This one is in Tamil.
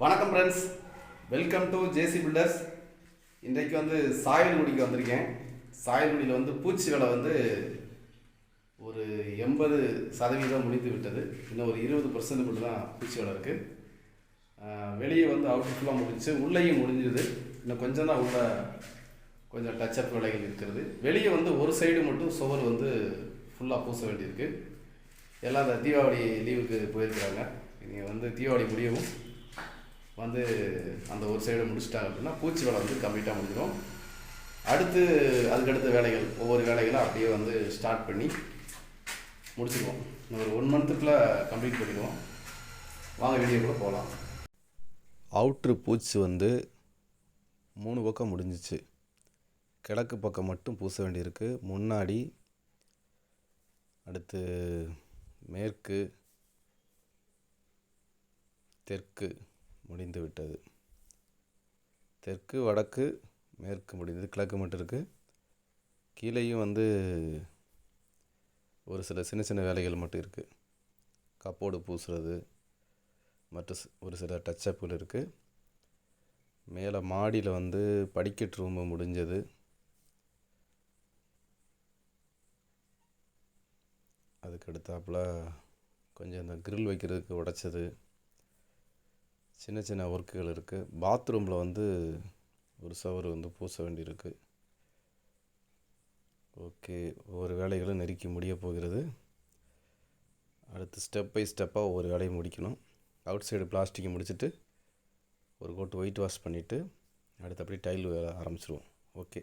வணக்கம் friends welcome to JC builders இன்றைக்கு வந்து சாயல்குடிக்கு வந்திருக்கேன். சாயல்குடியில் வந்து பூச்சி வேலை வந்து ஒரு எண்பது சதவீதம் முடிந்து விட்டது. இன்னும் ஒரு இருபது பர்சன்ட் மட்டும் தான் பூச்சி வேலை இருக்குது வெளியே வந்து அவுட் ஃபுல்லாக முடிஞ்சு உள்ளேயும் முடிஞ்சுது. இன்னும் கொஞ்சம் தான் உள்ள கொஞ்சம் டச்சப் வேலைகள் இருக்கிறது. வெளியே வந்து ஒரு சைடு மட்டும் சுவர் வந்து ஃபுல்லாக பூச வேண்டியிருக்கு. எல்லாம் அந்த தீபாவளி லீவுக்கு போயிருக்கிறாங்க. நீங்கள் வந்து தீபாவளி முடியவும் வந்து அந்த ஒரு சைடு முடிச்சிட்டாங்க அப்படின்னா பூச்சி வேலை வந்து கம்ப்ளீட்டாக முடிஞ்சிடும். அடுத்து அதுக்கடுத்த வேலைகள் ஒவ்வொரு வேலைகளும் அப்படியே வந்து ஸ்டார்ட் பண்ணி முடிச்சிடுவோம் ஒரு ஒன் மந்த்துக்குள்ளே கம்ப்ளீட் பண்ணிடுவோம் வாங்க வீடியோக்குள்ளே போகலாம். அவுட்ரு பூச்சி வந்து மூணு பக்கம் முடிஞ்சிச்சு. கிழக்கு பக்கம் மட்டும் பூச வேண்டியிருக்கு. முன்னாடி அடுத்து மேற்கு தெற்கு முடிந்து விட்டது தெற்கு வடக்கு மேற்கு முடிந்தது. கிழக்கு மட்டும் இருக்குது கீழேயும் வந்து ஒரு சில சின்ன சின்ன வேலைகள் மட்டும் இருக்குது கப்போடு பூசுறது மற்ற ஒரு சில டச்சப்புகள் இருக்குது மேலே மாடியில் வந்து படிக்கட்டு ரூமு முடிஞ்சது. அதுக்கு அடுத்தாப்புல கொஞ்சம் இந்த க்ரில் வைக்கிறதுக்கு உடைச்சது. சின்ன சின்ன ஒர்க்குகள் இருக்குது பாத்ரூமில் வந்து ஒரு சவர் வந்து பூச வேண்டியிருக்கு. ஓகே ஒவ்வொரு வேலைகளும் நெருக்கி முடிய போகிறது. அடுத்து ஸ்டெப் பை ஸ்டெப்பாக ஒவ்வொரு வேலையும் முடிக்கணும். அவுட் சைடு பிளாஸ்டிக்கை முடிச்சுட்டு ஒரு கோட்டு ஒயிட் வாஷ் பண்ணிவிட்டு அடுத்து அப்படியே டைல் வேலை ஆரம்பிச்சிருவோம். ஓகே